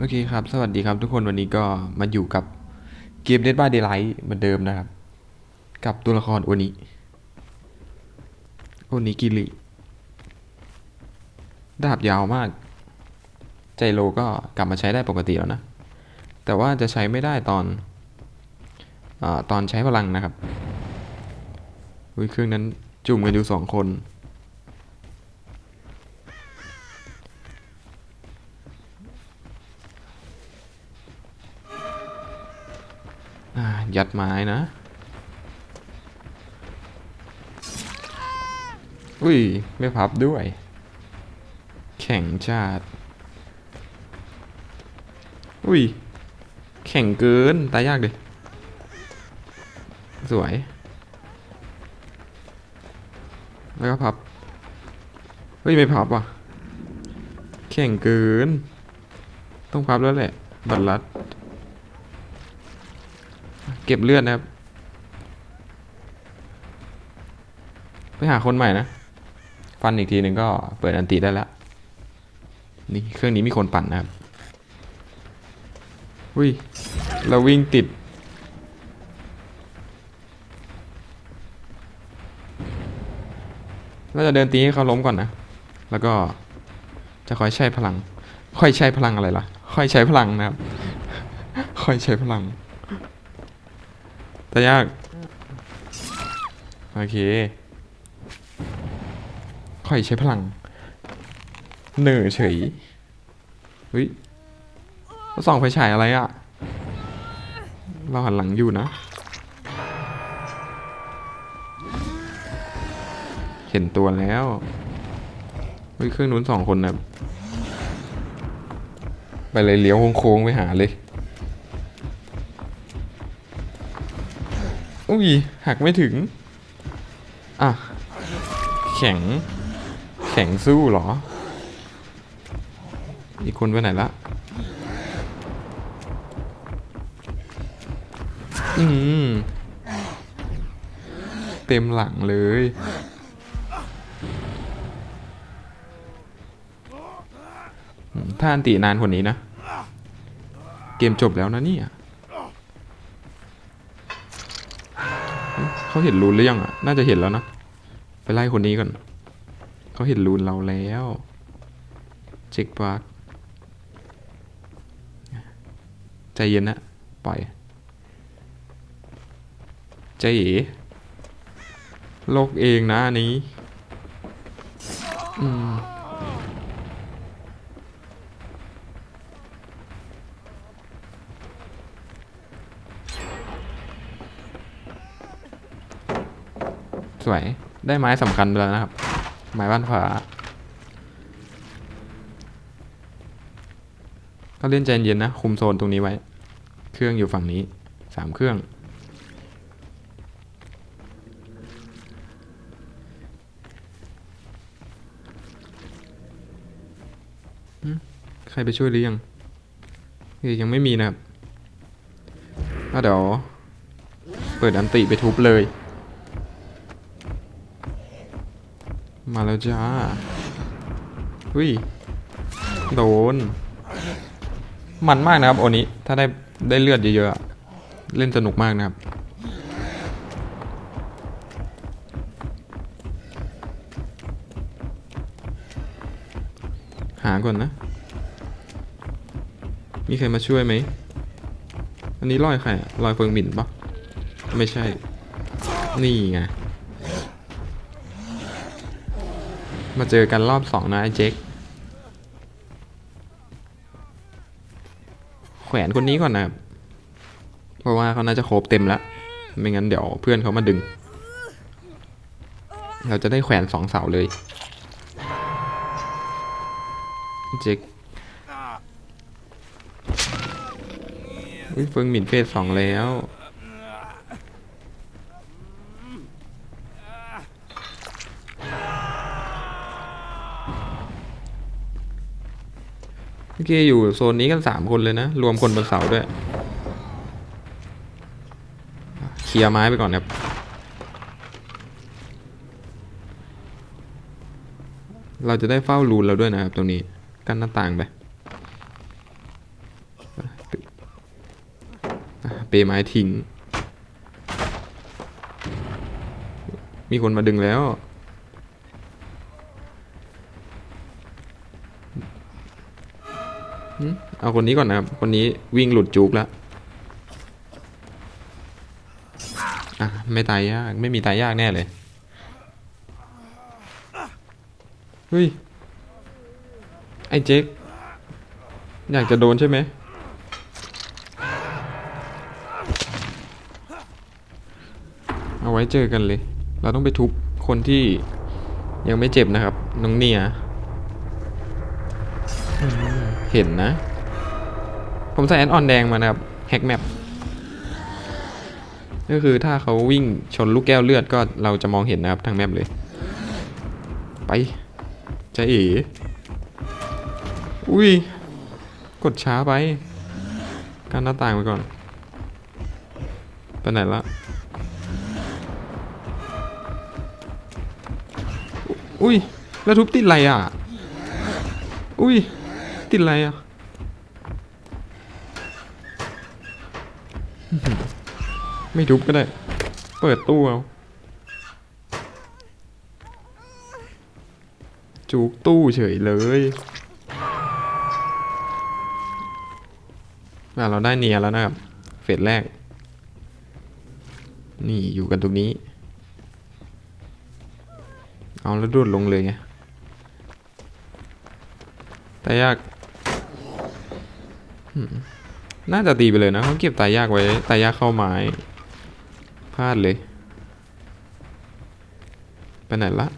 โอเคครับ สวัสดีครับทุกคนวันนี้ก็มาอยู่กับเกม Dead by Daylight เหมือนเดิมนะครับ กับตัวละครโอนิโอนิกิริดาบยาวมาก ใจโลก็กลับมาใช้ได้ปกติแล้วนะ แต่ว่าจะใช้ไม่ได้ตอนอตอนใช้พลังนะครับเครื่องนั้นจุ่มกันอยู่สองคน ยัดไม้นะ อุ้ย ไม่พับด้วย แข่งชาติ อุ้ย แข่งเกิน ตายยากดิ สวย แล้วก็พับ เฮ้ย ไม่พับว่ะ แข่งเกิน ต้องพับแล้วแหละ บัตรลัด เก็บเลือดนะครับ ไปหาคนใหม่นะ ฟันอีกทีหนึ่งก็เปิดอันติได้แล้ว นี่เครื่องนี้มีคนปั่นนะครับอุ้ยเราวิ่งติด เราจะเดินตีให้เขาล้มก่อนนะ แล้วก็จะค่อยใช้พลัง ค่อยใช้พลังอะไรล่ะ ค่อยใช้พลังนะครับ ค่อยใช้พลัง แต่ยาก โอเคค่อยใช้พลัง เหนื่อเฉยเฮ้ยเขาส่องไฟฉายอะไรอะ่ะเราหันหลังอยู่นะ เห็นตัวแล้วเฮ้ยเครื่องนู้นสองคนนะไปเลยเลี้ยวโค้งๆไปหาเลย อุ้ยหักไม่ถึง อะ แข็ง แข็งสู้เหรอ อีกคนไปไหนละ อืม เต็มหลังเลยอืมถ้าอันตินานกว่านี้นะ เกมจบแล้วนะเนี่ย เขาเห็นรูนหรือยังอะ น่าจะเห็นแล้วนะ ไปไล่คนนี้ก่อน เขาเห็นรูนเราแล้วเช็คปาร์กใจเย็นนะปล่อยใจเอ๋โลกเองนะอันนี้ อืม สวย ได้ไม้สำคัญแล้วนะครับ ไม้บ้านผาก็เล่นใจเย็นนะ คุมโซนตรงนี้ไว้ เครื่องอยู่ฝั่งนี้สามเครื่อง ใครไปช่วยหรือยังยยังไม่มีนะครับก็เดี๋ยว เปิดอันติไปทุบเลย มาแล้วจ้าอุ้ย โดน มันมากนะครับโอนี้ถ้าได้ได้เลือดเยอะๆ เล่นสนุกมากนะครับ หาก่อนนะ มีใครมาช่วยไหม อันนี้ลอยใครอะลอยเฟิงหมินปะไม่ใช่ นี่ไง มาเจอกันรอบสองนะไอ้เจ๊กแขวนคนนี้ก่อนนะครับ เพราะว่าเขาน่าจะครบเต็มแล้ว ไม่งั้นเดี๋ยวเพื่อนเขามาดึง เราจะได้แขวนสองเสาเลย เจ๊กเฟิงหมินเฟสสองแล้ว เมื่อกี้อยู่โซนนี้กันสามคนเลยนะ รวมคนบนเสาด้วย เคลียร์ไม้ไปก่อนครับ เราจะได้เฝ้ารูนเราด้วยนะครับตรงนี้ กันหน้าต่างไปเปยไม้ทิ้ง มีคนมาดึงแล้ว เอาคนนี้ก่อนนะครับ คนนี้วิ่งหลุดจุกแล้วอะไม่ตายยาก ไม่มีตายยากแน่เลย เฮ้ย ไอ้เจ๊กอยากจะโดนใช่ไหมเอาไว้เจอกันเลย เราต้องไปทุบคนที่ยังไม่เจ็บนะครับ น้องเนีย เห็นนะ ผมใส่แอนออนแดงมานะครับแฮกแมปก็คือถ้าเขาวิ่งชนลูกแก้วเลือดก็เราจะมองเห็นนะครับทางแมปเลย ไปจะเอ๋อุ้ย กดช้าไปการหน้าต่างไปก่อน ไปไหนละอุ้ย แล้วทุบติดอะไรอะ อุ้ย ติดอะไรอะ ไม่ทุบก็ได้ เปิดตู้เอา จูกตู้เฉยเลยอ่เราได้เนียแล้วนะครับ เฟสแรก นี่อยู่กันตรงนี้ เอาแล้วโดดลงเลยไงแตายยากอืม น่าจะตีไปเลยนะเขาเก็บตายยากไว้ตายยากเข้าไม้พลาดเลยไปไหนละ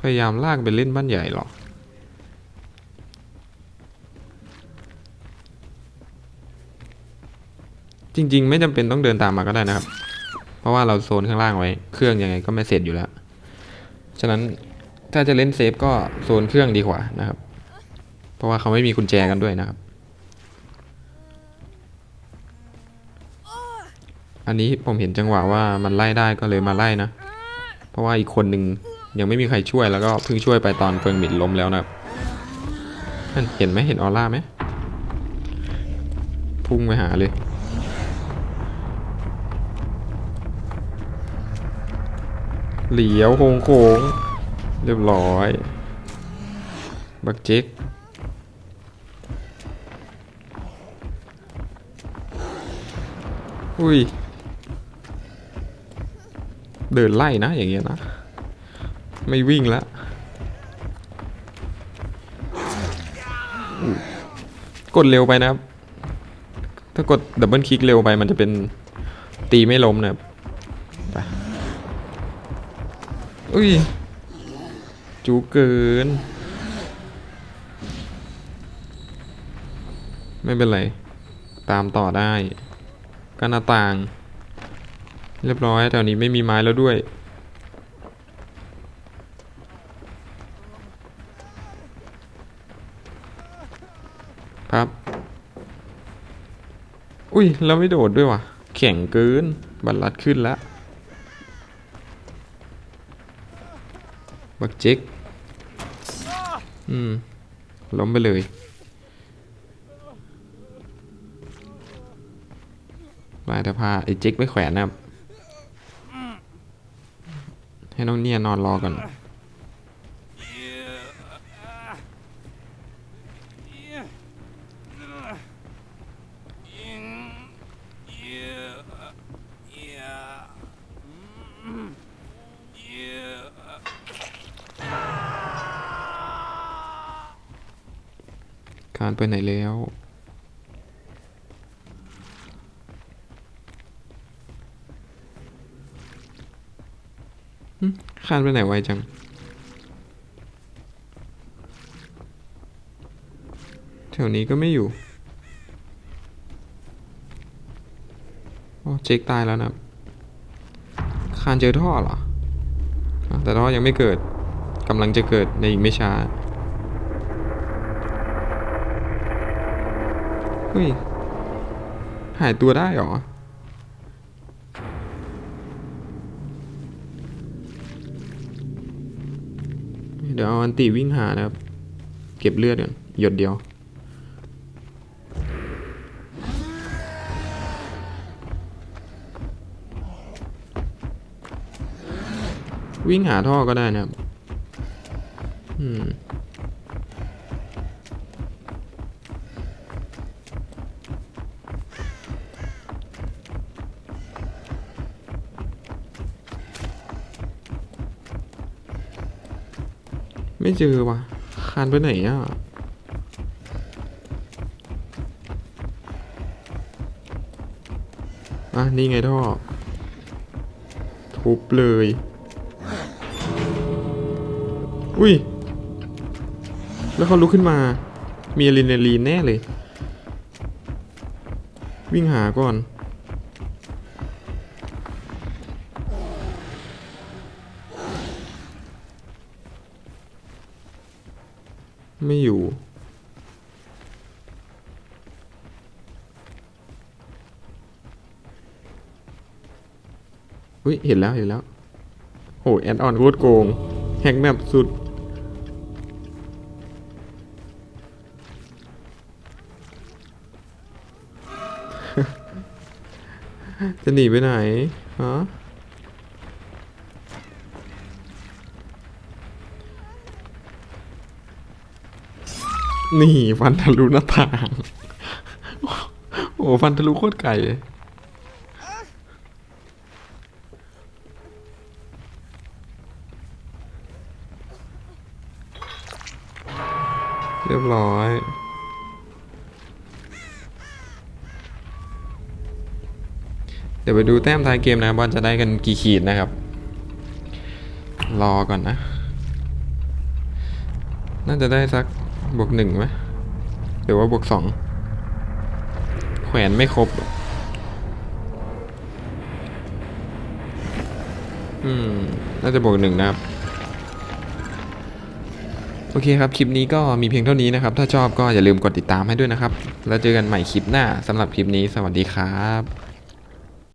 พยายามลากไปเล่นบ้านใหญ่หรอจริง ๆ ไม่จำเป็นต้องเดินตามมาก็ได้นะครับ เพราะว่าเราโซนข้างล่างไว้ เครื่องยังไงก็ไม่เสร็จอยู่แล้ว ฉะนั้นถ้าจะเล่นเซฟก็โซนเครื่องดีกว่านะครับ เพราะว่าเขาไม่มีกุญแจกันด้วยนะครับ อันนี้ผมเห็นจังหวะว่ามันไล่ได้ก็เลยมาไล่นะ เพราะว่าอีกคนหนึ่งยังไม่มีใครช่วยแล้วก็เพิ่งช่วยไปตอนเฟิงหมิดล้มแล้วนะนั่นเห็นไหมเห็นออร่าไหมพุ่งไปหาเลย เหลียวโค้งโค้งเรียบร้อย บักเจ็กอุ้ย เดินไล่นะอย่างเงี้ยนะ ไม่วิ่งแล้วกดเร็วไปนะครับ ถ้ากดดับเบิลคลิกเร็วไปมันจะเป็นตีไม่ล้มนะครับไปอุ้ย จูเกิน ไม่เป็นไร ตามต่อได้ก็หน้าต่าง เรียบร้อยแถวนี้ไม่มีไม้แล้วด้วย ครับ อุ้ยแล้วไม่โดดด้วยวะแข็งเกิน บัตรลัดขึ้นแล้วบักเจ็กอืม ล้มไปเลย ลายแต่พาไอ้เจ๊กไปแขวนนะครับ ให้น้องเนี่ยนอนรอก่อนคานไปไหนแล้ว คานไปไหนไวจัง แถวนี้ก็ไม่อยู่โอ้เจ๊กตายแล้วนะคานเจอท่อเหรอ แต่ท่อยังไม่เกิดกำลังจะเกิดในอีกไม่ช้า เฮ้ย หายตัวได้เหรอี๋ยวเอาอันตีวิ่งหานะครับ เก็บเลือดก่อนหยดเดียว วิ่งหาท่อก็ได้นะครับ อืม ไม่เจอว่ะคานไปไหนอะอะ นี่ไงท่อ ทุบเลย อุ้ย แล้วเขาลุกขึ้นมา มีอะดรีนาลีนแน่เลย วิ่งหาก่อน ไม่อยู่ อุ้ย เห็นแล้ว เห็นแล้ว โหแอดออนโคตรโกง แฮกแมปสุด จะหนีไปไหน ฮะ นี่ฟันทะลุหน้าต่างโอ้โหฟันทะลุโคตรไกลเลยเรียบร้อยเดี๋ยวไปดูแต้มท้ายเกมนะบอลจะได้กันกี่ขีดนะครับ รอก่อนนะ น่าจะได้สัก บวกหนึ่งไหมหรือว่าบวกสองแขวนไม่ครบ อืม น่าจะบวกหนึ่งนะครับ โอเคครับ คลิปนี้ก็มีเพียงเท่านี้นะครับ ถ้าชอบก็อย่าลืมกดติดตามให้ด้วยนะครับ แล้วเจอกันใหม่คลิปหน้าสำหรับคลิปนี้สวัสดีครับ